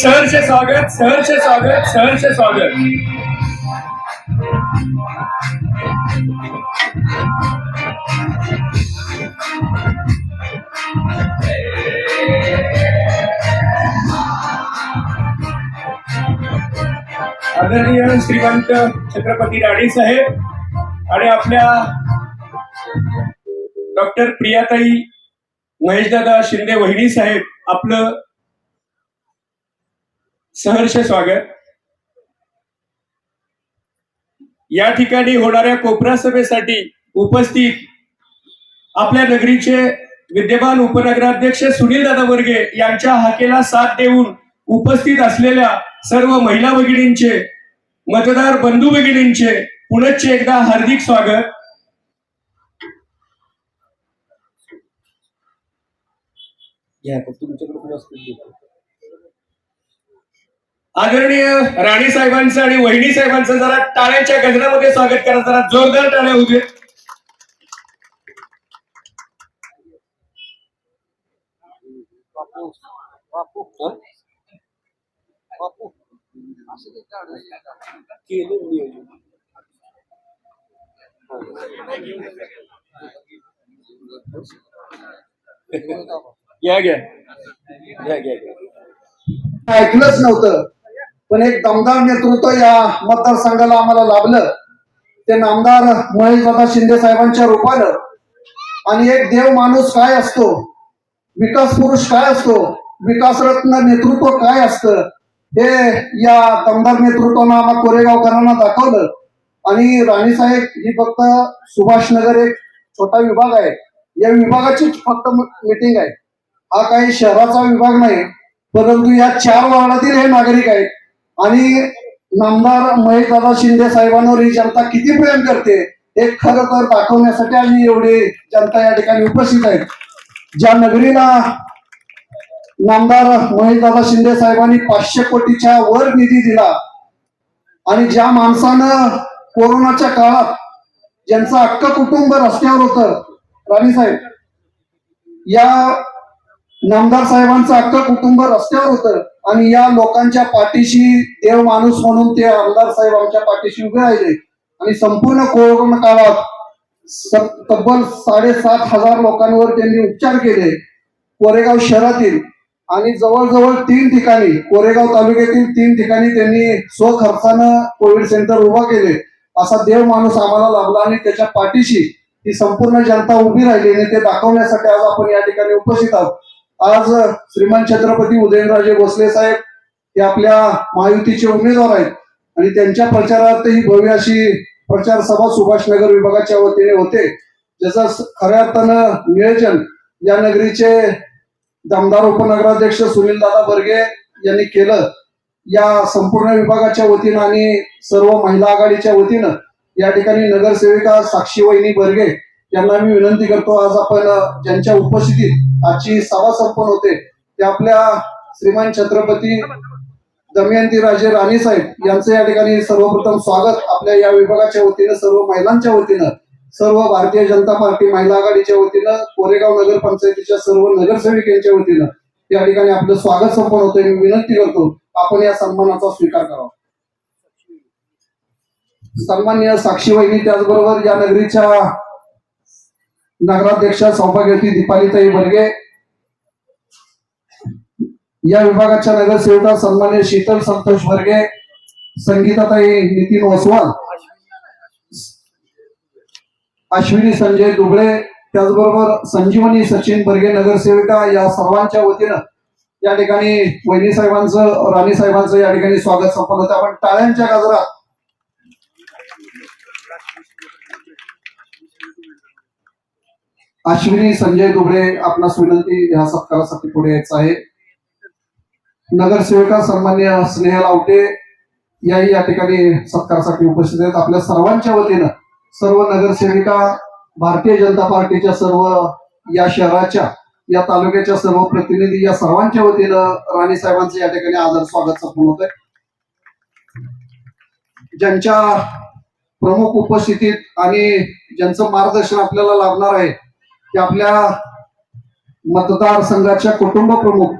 सहर्ष स्वागत सहर्ष स्वागत सहर्ष स्वागत. आदरणीय श्रीमंत छत्रपती राणे साहेब आणि आपल्या डॉक्टर प्रियाताई महेशदादा शिंदे वहिनी साहेब आपलं सहर्ष स्वागत. या ठिकाणी होणाऱ्या कोपरा सभेसाठी उपस्थित आपल्या नगरीचे विद्यमान उपनगराध्यक्ष सुनील दादा वर्गे यांच्या हाकेला साथ देऊन उपस्थित असलेल्या सर्व महिला भगिनींचे मतदार बंधू भगिनींचे पुनश्च एकदा हार्दिक स्वागत. आदरणीय राणे साहेबांचं आणि वहिनी साहेबांचं जरा टाळ्याच्या गजरामध्ये स्वागत करा जरा जोरदार टाळ्या होऊ दे घ्या घ्या घ्या घ्या घ्या ऐकलंच नव्हतं. पण एक दमदार नेतृत्व या मतदारसंघाला आम्हाला लाभलं. ते नामदार महेशदादा शिंदे साहेबांच्या रूपानं. आणि एक देव माणूस काय असतो? विकास पुरुष काय असतो? विकासरत्न नेतृत्व काय असतं? हे या दमदार नेतृत्वानं आम्हा कोरेगावकरांना दाखवलं. आणि राणीसाहेब ही फक्त सुभाषनगर एक छोटा विभाग आहे. या विभागाचीच फक्त मीटिंग आहे. हा काही शहराचा विभाग नाही परंतु या चार वार्डातील हे नागरिक आहेत. आणि नामदार महेशदादा शिंदे साहेबांवर ही जनता किती प्रेम करते हे खरं तर दाखवण्यासाठी आम्ही एवढी जनता या ठिकाणी उपस्थित आहेत ज्या नगरीला नामदार महेशदादा शिंदे साहेबांनी पाचशे कोटीच्या वर निधी दिला आणि ज्या माणसानं कोरोनाच्या काळात ज्यांचं अख्खं कुटुंब रस्त्यावर होतं राणी साहेब या नामदार साहेबांचं अख्ख कुटुंब रस्त्यावर होतं आणि या लोकांच्या पाठीशी देव माणूस म्हणून ते आमदार साहेब आमच्या पाठीशी उभे राहिले. आणि संपूर्ण कोरोना काळात तब्बल साडेसात हजार लोकांवर त्यांनी उपचार केले. कोरेगाव शहरातील आणि जवळजवळ तीन ठिकाणी कोरेगाव तालुक्यातील तीन ठिकाणी त्यांनी स्वखर्चानं कोविड सेंटर उभा केले. असा देव माणूस आम्हाला लाभला आणि त्याच्या पाठीशी ही संपूर्ण जनता उभी राहिली आणि ते दाखवण्यासाठी आज आपण या ठिकाणी उपस्थित आहोत. आज श्रीमान छत्रपती उदयनराजे भोसले साहेब हे आपल्या महायुतीचे उमेदवार आहेत आणि त्यांच्या प्रचारात ही भव्य अशी प्रचार सभा सुभाषनगर विभागाच्या वतीने होते. ज्याचा खऱ्या अर्थानं नियोजन या नगरीचे दमदार उपनगराध्यक्ष सुनील दादा बर्गे यांनी केलं. या संपूर्ण विभागाच्या वतीनं आणि सर्व महिला आघाडीच्या वतीनं या ठिकाणी नगरसेविका साक्षी वहिनी बर्गे यांना मी विनंती करतो आज आपण ज्यांच्या उपस्थितीत आजची सभा संपन्न होते ते आपल्या श्रीमान छत्रपती दमयंती राजे राणी साहेब यांचं या ठिकाणी सर्वप्रथम स्वागत. आपल्या या विभागाच्या वतीनं सर्व महिलांच्या वतीनं सर्व भारतीय जनता पार्टी महिला आघाडीच्या वतीनं कोरेगाव नगर पंचायतीच्या सर्व नगरसेविकांच्या वतीनं या ठिकाणी आपलं स्वागत संपन्न होतं मी विनंती करतो आपण या सन्मानाचा स्वीकार करावा. सन्मान्य साक्षी वहिनी त्याचबरोबर या नगरीच्या नगराध्यक्ष सौभाग्यवती दीपालीताई बर्गे या विभागाच्या नगरसेविका सन्मान्य शीतल संतोष बर्गे संगीताताई नितीन ओसवाल अश्विनी संजय दुबळे त्याचबरोबर संजीवनी सचिन बर्गे नगरसेविका या सर्वांच्या वतीनं या ठिकाणी वहिनी साहेबांचं राणी साहेबांचं या ठिकाणी स्वागत संपन्न होतं. आपण टाळ्यांच्या गाजरात अश्विनी संजय दुबळे आपणास विनंती ह्या सत्कारासाठी पुढे यायचं आहे. नगरसेविका सन्मान्य स्नेहा लावटे याही या ठिकाणी सत्कारासाठी उपस्थित आहेत. आपल्या सर्वांच्या वतीनं सर्व नगरसेविका भारतीय जनता पार्टीच्या सर्व या शहराच्या या तालुक्याच्या सर्व प्रतिनिधी या सर्वांच्या वतीनं राणे साहेबांचं या ठिकाणी आदर स्वागत संपन्न होत आहे ज्यांच्या प्रमुख उपस्थितीत आणि ज्यांचं मार्गदर्शन आपल्याला लाभणार आहे की आपल्या मतदारसंघाच्या कुटुंब प्रमुख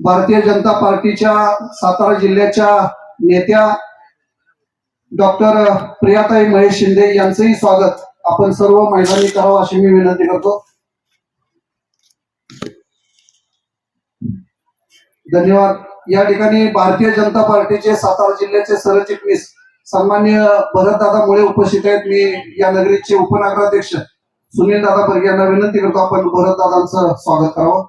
भारतीय जनता पार्टीच्या सातारा जिल्ह्याच्या नेत्या डॉक्टर प्रियाताई महेश शिंदे यांचंही स्वागत आपण सर्व महिलांनी करावं अशी मी विनंती करतो. धन्यवाद. या ठिकाणी भारतीय जनता पार्टीचे सातारा जिल्ह्याचे सरचिटणीस सन्मान्य भरतदादा मुळे उपस्थित आहेत. मी या नगरीचे उपनगराध्यक्ष सुनील दादा बर्गे यांना विनंती करतो आपण भरतदादांचं स्वागत करावं.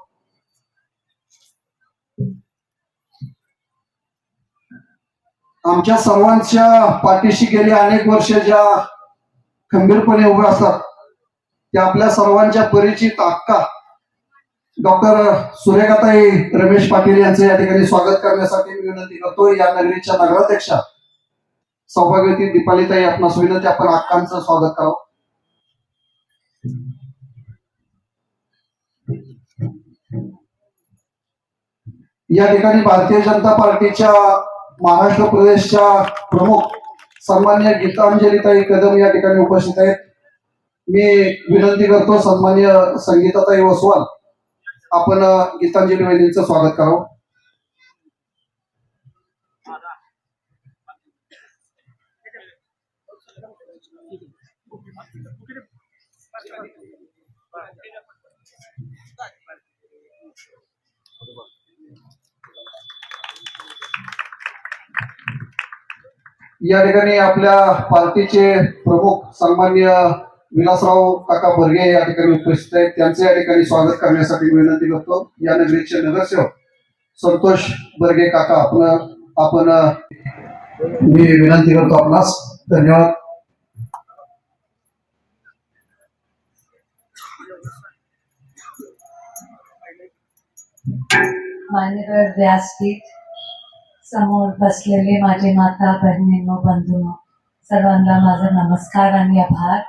आमच्या सर्वांच्या पाठीशी गेली अनेक वर्ष ज्या खंबीरपणे उभ्या असतात त्या आपल्या सर्वांच्या परिचित अक्का डॉक्टर सुरेखाताई रमेश पाटील यांचं या ठिकाणी स्वागत करण्यासाठी मी विनंती करतो. या नगरीच्या नगराध्यक्षा सौभाग्यवती दीपालीताई आपणास विनंती आपण अक्कांचं स्वागत करावं. या ठिकाणी भारतीय जनता पार्टीच्या महाराष्ट्र प्रदेशच्या प्रमुख सन्मान्य गीतांजलीताई कदम या ठिकाणी उपस्थित आहेत. मी विनंती करतो सन्मान्य संगीताताई वसवाल आपण गीतांजली वहिनींचं स्वागत करावं. या ठिकाणी आपल्या पार्टीचे प्रमुख सन्मान्य विलासराव काका बर्गे या ठिकाणी उपस्थित आहेत. त्यांचे या ठिकाणी स्वागत करण्यासाठी विनंती करतो. या नगरीचे नगरसेवक संतोष बर्गे काका आपण आपण मी विनंती करतो आपणास. धन्यवाद. मान्यवर व्यासपीठ समोर बसलेले माझे माता, बहिणींनो, बंधूंनो, सर्वांना माझा नमस्कार आणि आभार.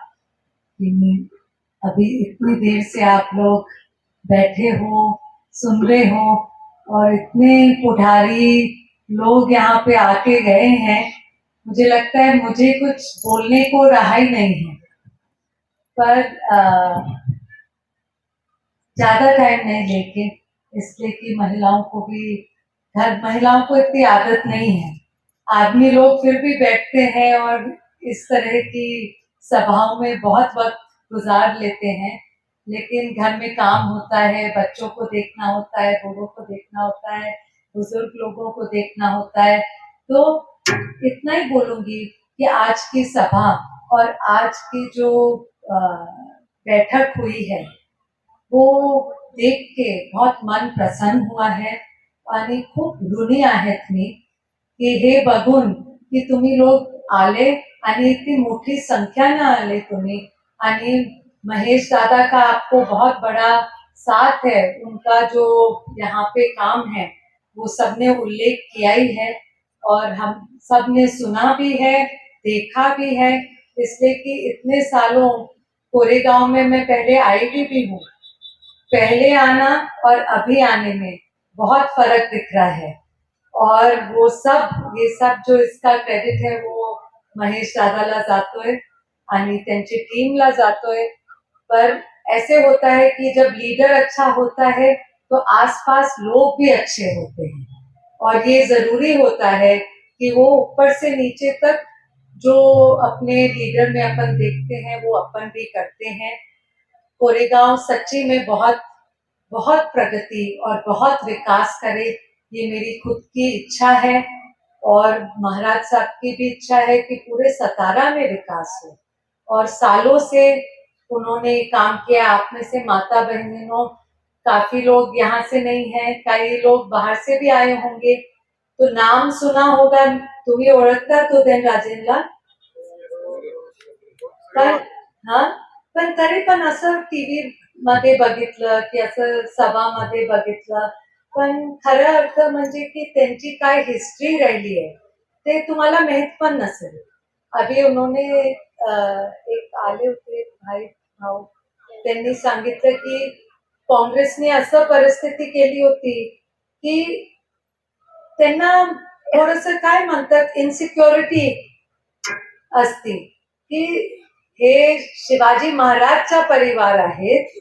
कि मैं अभी इतनी देर से आप लोग बैठे हो, सुन रहे हो और इतने पुढ़ारी लोग यहाँ पे आके गए हैं। मुझे लगता है मुझे कुछ बोलने को रहा ही नहीं है। पर ज़्यादा टाइम नहीं लेके इसलिए कि महिलाओं को भी घर महिलाओं को इतनी आदत नहीं है। आदमी लोग फिर भी बैठते हैं और इस तरह की सभाओं में बहुत वक्त गुजार लेते हैं, लेकिन घर में काम होता है, बच्चों को देखना होता है, बूढ़ों को देखना होता है, बुज़ुर्ग लोगों को देखना होता है। तो इतना ही बोलूँगी कि आज की सभा और आज की जो बैठक हुई है, वो देख के बहुत मन प्रसन्न हुआ है। आणि खूप ऋणी आहेत मी की हे बघून की तुम्ही लोग आले आणि इतनी मोठी संख्या न आले तुम्ही. आणि महेश दादा का आपको बहुत बड़ा साथ है? उनका जो यहाँ पे काम है वो सबने उल्लेख किया ही है और हम सबने सुना भी है देखा भी है। इसलिए कि इतने सालों कोरेगांव में मैं पहले आई भी, भी हूँ। पहले आना और अभी आने में। बहुत फ़र्क दिख रहा है। और वो सब, ये सब जो इसका क्रेडिट है, वो महेश दादाला जातोय, आणि त्यांची टीमला जातोय। पर ऐसे होता है कि जब लीडर अच्छा होता है तो आसपास लोग भी अच्छे होते हैं। और ये ज़रूरी होता है कि वो ऊपर से नीचे तक जो अपने लीडर में अपन देखते हैं, वो अपन भी करते हैं। कोरेगांव, सच्ची में बहुत बहुत प्रगति और बहुत विकास करे, ये मेरी खुद की इच्छा है। और महाराज साहब की भी इच्छा है कि पूरे सतारा में विकास हो। और सालों से उन्होंने काम किया, आप में से माता बहनों काफ़ी लोग यहाँ से नहीं है कई लोग बाहर से भी आए होंगे? तो नाम सुना होगा तुम्ही ओळखता तो देन राजेंद्रला पण हा? पण तरी पण असं टीव्ही मध्ये बघितलं की असं सभामध्ये बघितलं. पण खरा अर्थ म्हणजे की त्यांची काय हिस्ट्री राहिली आहे ते तुम्हाला माहीत पण नसेल. अभी उन्होंने एक आले होते भाई भाऊ. त्यांनी सांगितलं की काँग्रेसने असं परिस्थिती केली होती की त्यांना थोडस काय म्हणतात इन्सिक्युरिटी असती. की हे शिवाजी महाराजचा परिवार आहेत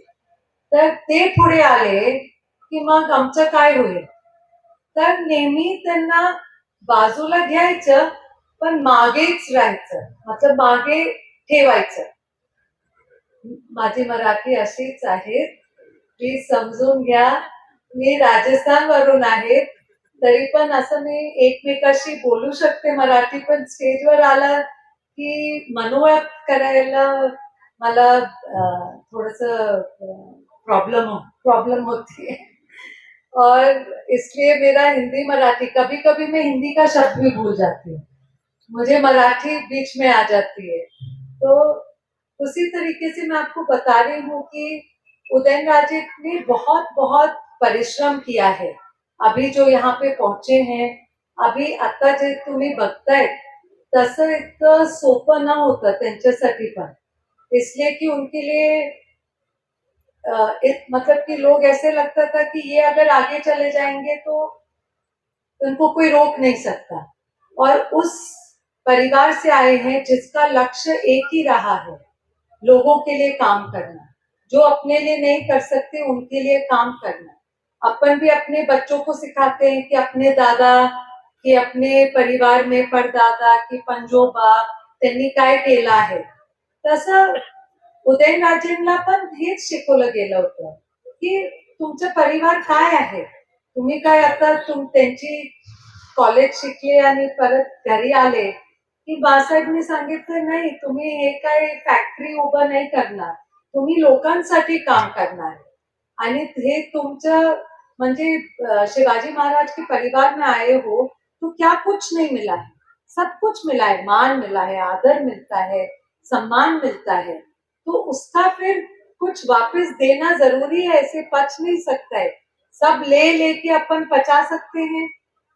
तर ते पुढे आले की मग आमचं काय होईल? तर नेहमी त्यांना बाजूला घ्यायचं पण मागेच राहायचं. माझं मागे ठेवायचं. माझी मराठी अशीच आहे. प्लीज समजून घ्या. मी राजस्थान वरून आहे. तरी पण असं मी एकमेकाशी बोलू शकते मराठी पण स्टेजवर आला की मनोव्यक्त करायला मला थोडस प्रॉब्लम प्रॉब्लम होती है। और इसलिए मेरा हिंदी मराठी कभी कभी मैं हिंदी का शब्द भी भूल जाती हूँ। मुझे मराठी बीच में आ जाती है। तो उसी तरीके से मैं आपको बता रही हूँ कि उदयन राजे ने बहुत बहुत परिश्रम किया है। अभी जो यहाँ पे पहुँचे हैं, अभी आता जे तुम्ही बघताय, तसं इतकं सोपं न होतं त्यांच्यासाठी पण। इसलिए कि उनके लिए एक मतलब कि लोग ऐसे लगता था कि ये अगर आगे चले जाएँगे तो उनको कोई रोक नहीं सकता। और उस परिवार से आए हैं जिसका लक्ष्य एक ही रहा है, लोगों के लिए काम करना। जो अपने लिए नहीं कर सकते, उनके लिए काम करना। अपन भी अपने बच्चों को सिखाते हैं कि अपने दादा, कि अपने परिवार में परदादा, की पंजोबा त्यांनी काय केलं आहे तसं उदयनराजेंना पण हेच शिकवलं गेलं होतं की तुमचा परिवार काय आहे? तुम्ही काय आता तुम त्यांची कॉलेज शिकले आणि परत घरी आले? की बासाहेबनी सांगितलं नाही तुम्ही हे काय फॅक्टरी उभं नाही करणार. तुम्ही लोकांसाठी काम करणार. आणि हे तुमचं म्हणजे शिवाजी महाराज के परिवार में आए हो तो क्या कुछ नहीं मिला है? सब कुछ मिला है. मान मिला है आदर मिलता है सम्मान मिलता है. तो उसका फिर कुछ वापस देना ज़रूरी है, ऐसे पच नहीं सकता है। सब ले, लेके अपन पचा सकते हैं,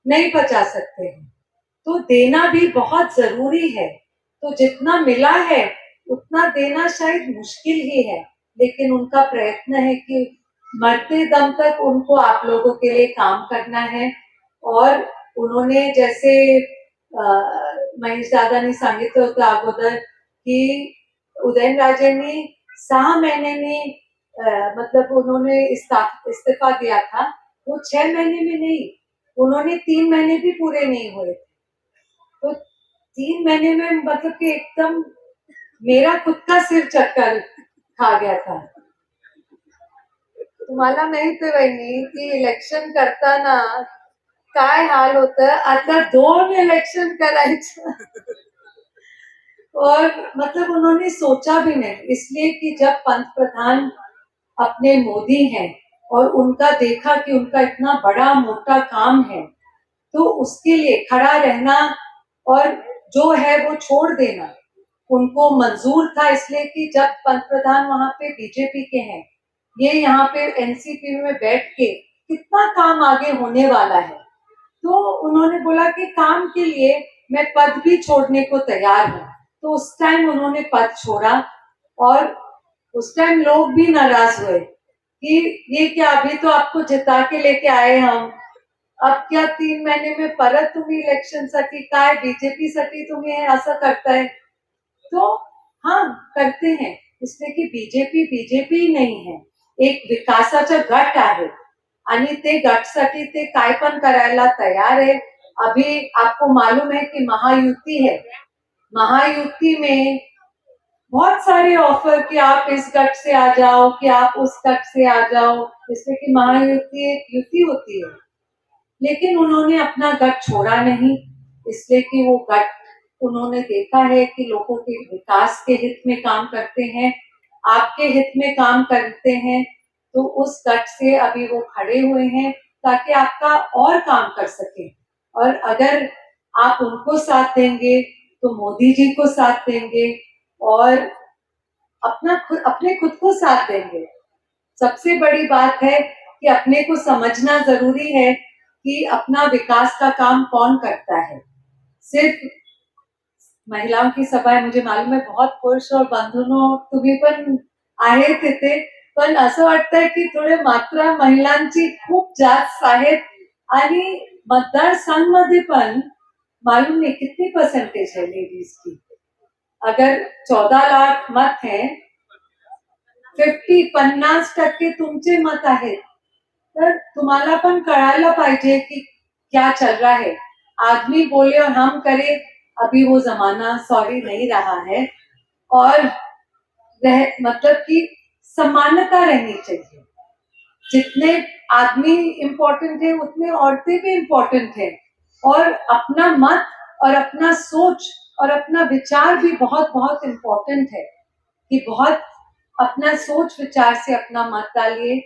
नहीं पचा सकते हैं। तो देना भी बहुत ज़रूरी है। तो जितना मिला है, उतना देना शायद मुश्किल ही है, लेकिन उनका प्रयत्न है कि मरते दम तक उनको आप लोगों के लिए काम करना है। और उन्होंने जैसे महेश दादा ने सांगितलं होतं अगोदर की उदयनराजेंनी सहा महीने में मतलब उन्होंने इस्तीफा दिया था। वो छह महीने में नहीं, उन्होंने तीन महीने भी पूरे नहीं हुए तो तीन महीने में मतलब कि एकदम मेरा खुद का सिर चक्कर खा गया था। तुम्हाला माहित आहे बहिणी की इलेक्शन करताना काय हाल होत? आता दोन इलेक्शन करायचं और मतलब उन्होंने सोचा भी नहीं, इसलिए कि जब पंत प्रधान अपने मोदी हैं और उनका देखा कि उनका इतना बड़ा मोटा काम है तो उसके लिए खड़ा रहना और जो है वो छोड़ देना, उनको मंजूर था इसलिए कि जब पंत प्रधान वहाँ पे बीजेपी के हैं, ये यहाँ पे एनसीपी में बैठ के कितना काम आगे होने वाला है। तो उन्होंने बोला कि काम के लिए मैं पद भी छोड़ने को तैयार हूँ। तो उस टाइम उन्होंने पद छोड़ा और उस टाइम लोग भी नाराज़ हुए कि ये क्या, अभी तो आपको जिता के लेके आए हम। अब क्या तीन महीने में परत तुम्ही इलेक्शन साठी काय बीजेपी साठी तुम्ही हे असं करताय तो हाँ करते हैं। इसलिए की बीजेपी बीजेपी नाही है। एक विकासाचा गट आहे आणि ते गटसाठी ते काय पण करायला तयार है अभी आपको मालूम है कि महायुति है। महायुति में बहुत सारे ऑफ़र कि आप इस गट से आ जाओ, कि आप उस गट से आ जाओ। इसमें कि महायुति एक युति होती है, लेकिन उन्होंने अपना गट छोड़ा नहीं। इसलिए कि वो गट उन्होंने देखा है कि लोगों के विकास के हित में काम करते हैं, आपके हित में काम करते हैं तो उस गट से अभी वो खड़े हुए हैं ताकि आपका और काम कर सके। और अगर आप उनको साथ देंगे तो मोदी जी को साथ देंगे और अपना खुद, अपने खुद को साथ देंगे। सबसे बड़ी बात है कि अपने को समझना ज़रूरी है कि अपना विकास का काम कौन करता है। सिर्फ़ महिलाओं की सभा आहे मुझे मालूम है बहुत पुरुष और बंधूनो तुम्ही पण आहे तिथे पण असं वाटतंय की थोडे मात्रा महिलांची खूप जास्त आहेत आणि मतदारसंघ पण मालूम नहीं कितनी परसेंटेज है लेडीज़ की। अगर चौदह लाख मत है फिफ्टी पन्नास टक्के तुमचे मत आहेत तर तुम्हाला पण कळायला पाहिजे की क्या चल रहा है। आदमी बोले और हम करे, अभी वो जमाना सॉरी नहीं रहा है। और रह मतलब कि समानता रहनी चाहिए। जितने आदमी इम्पोर्टेंट है, उतने औरतें भी इम्पोर्टेंट है। और अपना मत और अपना सोच और अपना विचार भी बहुत बहुत इम्पोर्टेंट है कि बहुत अपना सोच, विचार से अपना मत डालिए।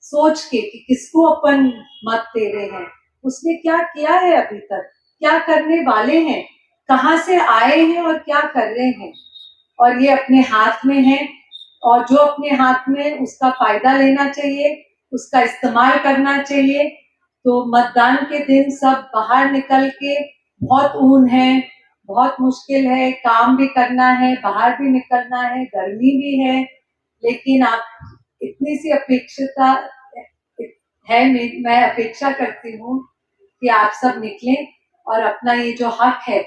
सोच के कि किसको अपन मत दे रहे हैं। उसने क्या किया है अभी तक? क्या करने वाले हैं? कहाँ से आए हैं और क्या कर रहे हैं? और ये अपने हाथ में है और जो अपने हाथ में उसका फ़ायदा लेना चाहिए, उसका इस्तेमाल करना चाहिए। तो मतदान के दिन सब बाहर निकल के बहुत ऊन है, बहुत मुश्किल है, काम भी करना है, बाहर भी निकलना है, गर्मी भी है, लेकिन आप इतनी सी अपेक्षता है मे- अपेक्षा करती हूँ कि आप सब निकलें और अपना ये जो हक है,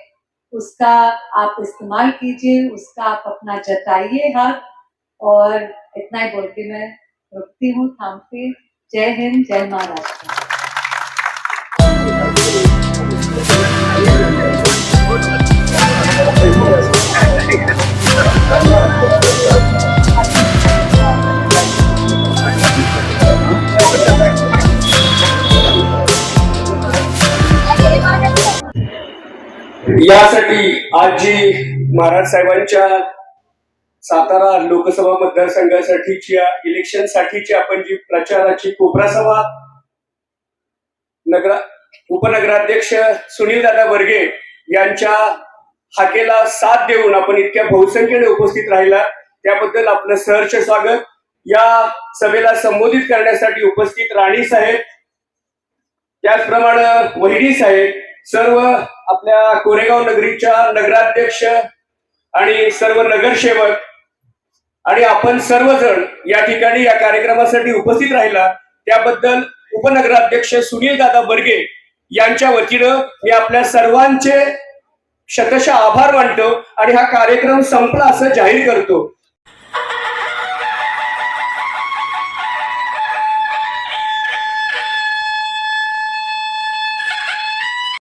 उसका आप इस्तेमाल कीजिए, उसका आप अपना जताइए हक। और इतना ही बोल के मैं रुकती हूँ थामती जय हिंद, जय महाराष्ट्र। यासाठी आजी महाराज साहेबांच्या सातारा लोकसभा मतदारसंघासाठीच्या इलेक्शन साठीची आपण जी प्रचाराची कोपरा सभा नगरा उपनगराध्यक्ष सुनील दादा बर्गे यांच्या हाकेला साथ देऊन आपण इतक्या बहुसंख्येने उपस्थित राहिला. त्याबद्दल आपलं सहर्ष स्वागत. या सभेला संबोधित करण्यासाठी उपस्थित राणी साहेब त्याचप्रमाणे वहिनी साहेब सर्व आपल्या कोरेगाव नगरीच्या नगराध्यक्ष आणि सर्व नगरसेवक आणि आपण सर्वजण या ठिकाणी या कार्यक्रमासाठी उपस्थित राहिला. त्याबद्दल उपनगराध्यक्ष सुनील दादा बर्गे यांच्या वतीनं मी आपल्या सर्वांचे शतशः आभार मानतो आणि हा कार्यक्रम संपला असं जाहीर करतो.